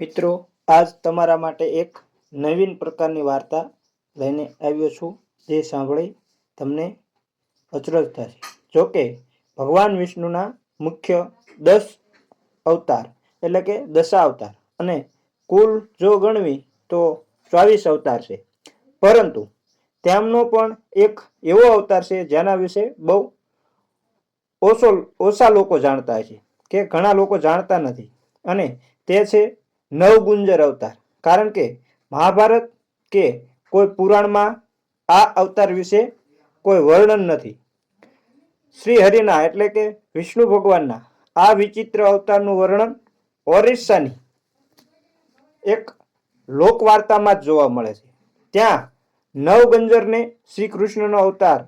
મિત્રો, આજ તમારા માટે એક નવીન પ્રકારની વાર્તા લઈને આવ્યો છું, જે સાંભળી તમને અચરજ થશે. જોકે ભગવાન વિષ્ણુના મુખ્ય દસ અવતાર, એટલે કે દશા અવતાર અને કુલ જો ગણવી તો ચોવીસ અવતાર છે. પરંતુ, તેમનો પણ એક એવો અવતાર છે, જેના વિશે બહુ ઓછો ઓછા લોકો જાણતા છે કે ઘણા લોકો જાણતા નથી. અને તે છે નવગુંજર અવતાર. કારણ કે મહાભારત કે કોઈ પુરાણમાં આ અવતાર વિશે કોઈ વર્ણન નથી. શ્રી હરિના એટલે કે વિષ્ણુ ભગવાનના આ વિચિત્ર અવતારનું વર્ણન ઓરિસ્સાની એક લોકવાર્તામાં જ જોવા મળે છે. ત્યાં નવગંજરને શ્રી કૃષ્ણનો અવતાર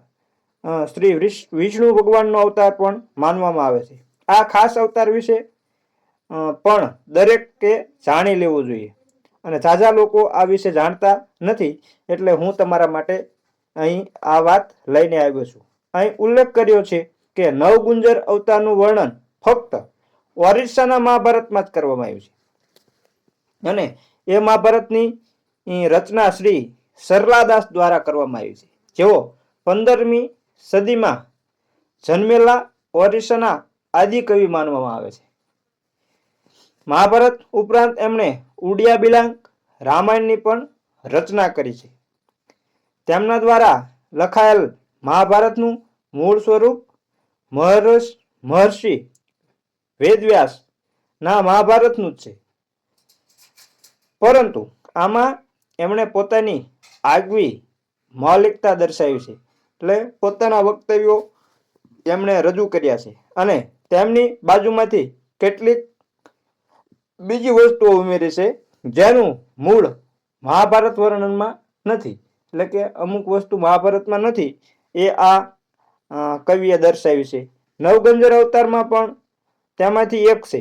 શ્રી વિષ્ણુ ભગવાનનો અવતાર પણ માનવામાં આવે છે. આ ખાસ અવતાર વિશે પણ દરેકે જાણી લેવું જોઈએ. અને ઝાઝા લોકો આ વિશે જાણતા નથી એટલે હું તમારા માટે અહીં આ વાત લઈને આવ્યો છું. અહીં ઉલ્લેખ કર્યો છે કે નવગુંજર અવતારનું વર્ણન ફક્ત ઓરિસ્સાના મહાભારતમાં જ કરવામાં આવ્યું છે. અને એ મહાભારતની રચના શ્રી સરલાદાસ દ્વારા કરવામાં આવી છે. જેઓ પંદરમી સદીમાં જન્મેલા ઓરિસ્સાના આદિકવિ માનવામાં આવે છે. મહાભારત ઉપરાંત એમણે ઉડિયા બિલાંક રામાયણની પણ રચના કરી છે. તેમના દ્વારા લખાયેલ મહાભારતનું મૂળ સ્વરૂપ મહર્ષ મહર્ષિ વેદવ્યાસ ના મહાભારતનું જ છે. પરંતુ આમાં એમણે પોતાની આગવી મૌલિકતા દર્શાવી છે. એટલે પોતાના વક્તવ્યો એમણે રજૂ કર્યા છે અને તેમની બાજુમાંથી કેટલીક બીજી વસ્તુઓ ઉમેરી છે, જેનું મૂળ મહાભારત વર્ણનમાં નથી. એટલે કે અમુક વસ્તુ મહાભારતમાં નથી, એ આ કવિએ દર્શાવી છે. નવગંજર અવતારમાં પણ તેમાંથી એક છે.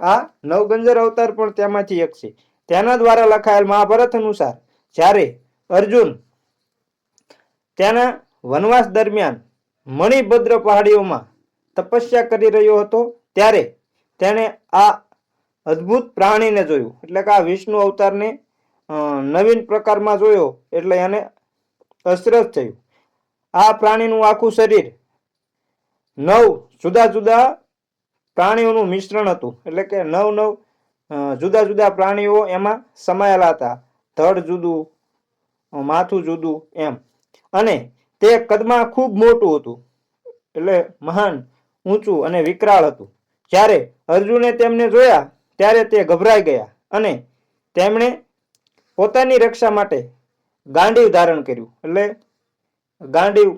આ નવગંજર અવતાર પણ તેમાંથી એક છે. તેના દ્વારા લખાયેલ મહાભારત અનુસાર, જ્યારે અર્જુન તેના વનવાસ દરમિયાન મણિભદ્ર પહાડીઓમાં તપસ્યા કરી રહ્યો હતો, ત્યારે તેણે આ અદ્ભુત પ્રાણીને જોયું. એટલે કે આ વિષ્ણુ અવતારને નવીન પ્રકારમાં જોયો એટલે એને અસરજ થયું. આ પ્રાણીનું આખું શરીર નવ જુદા જુદા પ્રાણીઓનું મિશ્રણ હતું. એટલે કે નવ નવ જુદા જુદા પ્રાણીઓ એમાં સમાયેલા હતા. ધડ જુદું માથું જુદું એમ. અને તે કદમાં ખૂબ મોટું હતું. એટલે મહાન, ઊંચું અને વિકરાળ હતું. જ્યારે અર્જુને તેમને જોયા ત્યારે તે ગભરાઈ ગયા અને તેમણે પોતાની રક્ષા માટે ગાંડીવ ધારણ કર્યું. એટલે ગાંડીવ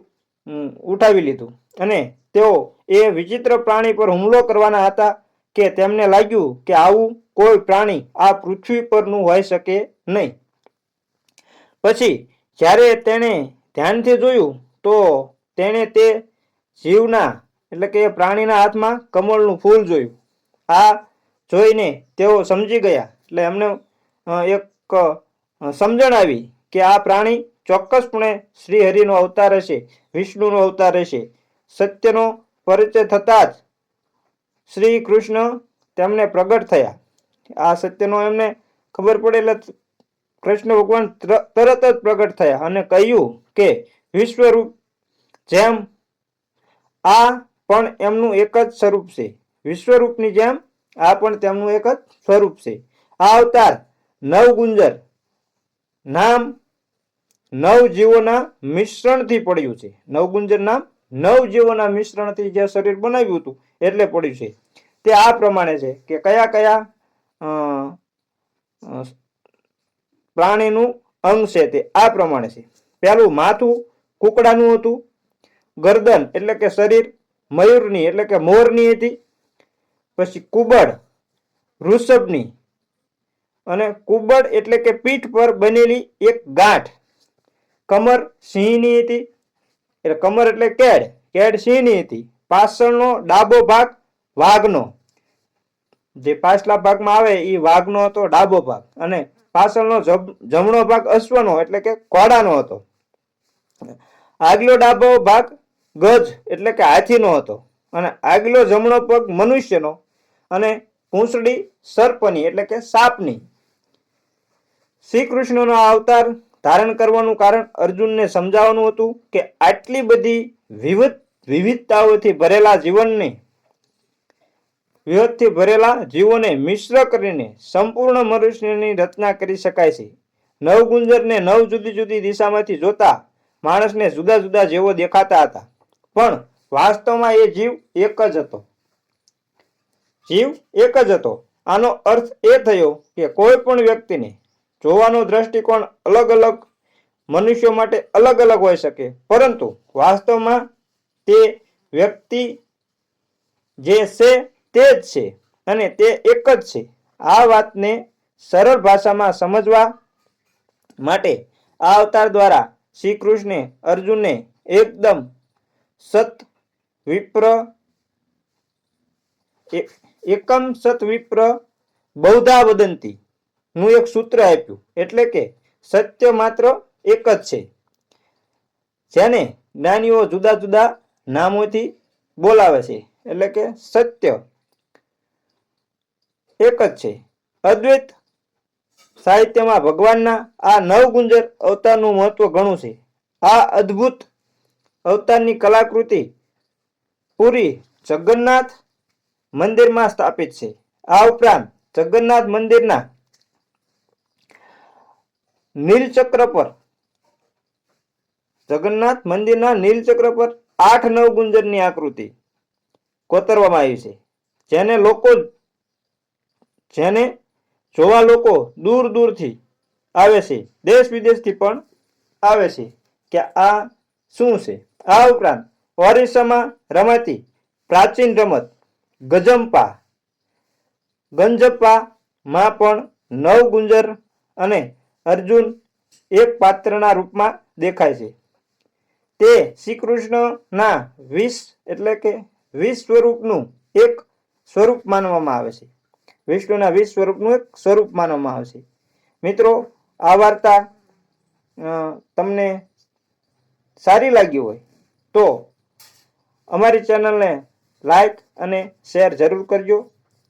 ઉઠાવી લીધું. અને તેઓ એ વિચિત્ર પ્રાણી પર હુમલો કરવાના હતા કે તેમને લાગ્યું કે આવું કોઈ પ્રાણી આ પૃથ્વી પરનું હોઈ શકે નહીં. પછી જ્યારે તેણે ધ્યાનથી જોયું, તો તેણે તે જીવના, એટલે કે પ્રાણીના હાથમાં કમળનું ફૂલ જોયું. આ જોઈને તેઓ સમજી ગયા. એટલે એમને એક સમજણ આવી કે આ પ્રાણી ચોક્કસપણે શ્રી હરિનો અવતાર હશે, વિષ્ણુનો અવતાર હશે. સત્યનો પરિચય થતાં જ શ્રી કૃષ્ણ તેમને પ્રગટ થયા. આ સત્યનો એમને ખબર પડે એટલે કૃષ્ણ ભગવાન તર- તરત જ પ્રગટ થયા અને કહ્યું કે વિશ્વરૂપ જેમ આ પણ એમનું એક જ સ્વરૂપ છે. વિશ્વરૂપની જેમ આ પણ તેમનું એક જ સ્વરૂપ છે. આ અવતાર નવગુંજર નામ નવ જીવોના મિશ્રણથી પડ્યું છે. નવગુંજર નામ નવ જીવોના મિશ્રણથી જે શરીર બનાવ્યું હતું, એટલે પડ્યું છે. તે આ પ્રમાણે છે કે કયા કયા પ્રાણીનું અંગ છે તે આ પ્રમાણે છે. પહેલું માથું કુકડાનું હતું, ગરદન એટલે કે શરીર, મયુરની એટલે કે મોરની હતી પછી કુબડ વૃષભની અને કુબડ એટલે કે પીઠ પર બનેલી એક ગાંઠ. કમર સિંહની હતી, એટલે કમર એટલે કેડ કેડ સિંહની હતી. પાછળનો ડાબો ભાગ વાઘનો. જે પાછલા ભાગમાં આવે એ વાઘનો હતો ડાબો ભાગ અને પાછળનો જમણો ભાગ અશ્વનો એટલે કે ઘોડાનો હતો. આગલો ડાબો ભાગ ગજ એટલે કે હાથીનો હતો અને આગલો જમણો પગ મનુષ્યનો. અને પૂંસડી સર્પની એટલે કે સાપની. શ્રી કૃષ્ણનો અવતાર ધારણ કરવાનું કારણ અર્જુનને સમજાવવાનું હતું કે આટલી બધી વિવિધ વિવિધતાઓથી ભરેલા જીવનને, વિવિધથી ભરેલા જીવોને મિશ્ર કરીને સંપૂર્ણ મનુષ્યની રચના કરી શકાય છે. નવ ગુંજરને નવ જુદી જુદી દિશામાંથી જોતા માણસને જુદા જુદા જેવો દેખાતા હતા. પણ વાસ્તવમાં એ જીવ એક જ હતો. જીવ એક જ હતો. આનો અર્થ એ થયો કે કોઈ પણ વ્યક્તિને જોવાનો દ્રષ્ટિકોણ અલગ અલગ મનુષ્યો માટે અલગ અલગ હોઈ શકે. પરંતુ વાસ્તવમાં તે વ્યક્તિ જે છે તે જ છે અને તે એક જ છે. આ વાતને સરળ ભાષામાં સમજવા માટે આ અવતાર દ્વારા શ્રી કૃષ્ણે અર્જુનને એકદમ સત વિપ્ર એકમ સત વિપ્ર બૌધા વદંતી નું એક સૂત્ર આપ્યું. એટલે કે સત્ય માત્ર એક જ છે. જેને જ્ઞાનીઓ જુદા જુદા નામોથી બોલાવે છે. એટલે કે સત્ય એક જ છે. અદ્વૈત સાહિત્યમાં ભગવાનના આ નવ ગુંજર અવતારનું મહત્વ ઘણું છે. આ અદ્ભુત અવતારની કલાકૃતિ પૂરી જગન્નાથ મંદિરમાં સ્થાપિત છે. આ ઉપરાંત જગન્નાથ મંદિરના નીલચક્ર પર, જગન્નાથ મંદિરના નીલચક્ર પર આઠ નવ ગુંજરની આકૃતિ કોતરવામાં આવી છે. જેને લોકો જેને જોવા લોકો દૂર દૂરથી આવે છે, દેશ વિદેશથી પણ આવે છે કે આ શું છે? આ ઉપરાંત ઓરિસ્સામાં રમાતી પ્રાચીન રમત ગજમ્પા ગંજપ્પામાં પણ નવ ગુંજર અને અર્જુન એક પાત્રના રૂપમાં દેખાય છે. તે શ્રી કૃષ્ણના વિષ એટલે કે વિષ સ્વરૂપનું એક સ્વરૂપ માનવામાં આવે છે. વિષ્ણુના વિષ સ્વરૂપનું એક સ્વરૂપ માનવામાં આવે છે. મિત્રો, આ વાર્તા તમને સારી લાગી હોય તો અમારી ચેનલને લાઈક અને શેર જરૂર કરજો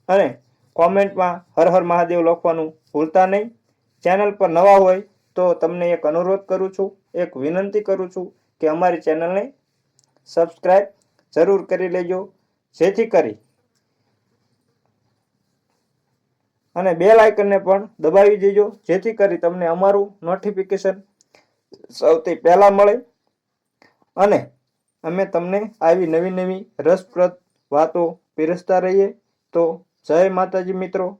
અને કોમેન્ટમાં હર હર મહાદેવ લખવાનું ભૂલતા નહીં. ચેનલ પર નવા હોય તો તમને એક અનુરોધ કરું છું, એક વિનંતી કરું છું કે અમારી ચેનલને સબસ્ક્રાઈબ જરૂર કરી લેજો, જેથી કરી અને બે લાઇકનને પણ દબાવી દેજો, જેથી કરી તમને અમારું નોટિફિકેશન સૌથી પહેલાં મળે. અને અમે તમને આવી નવી નવી રસપ્રદ વાતો પીરસતા રહીએ. તો જય માતાજી મિત્રો.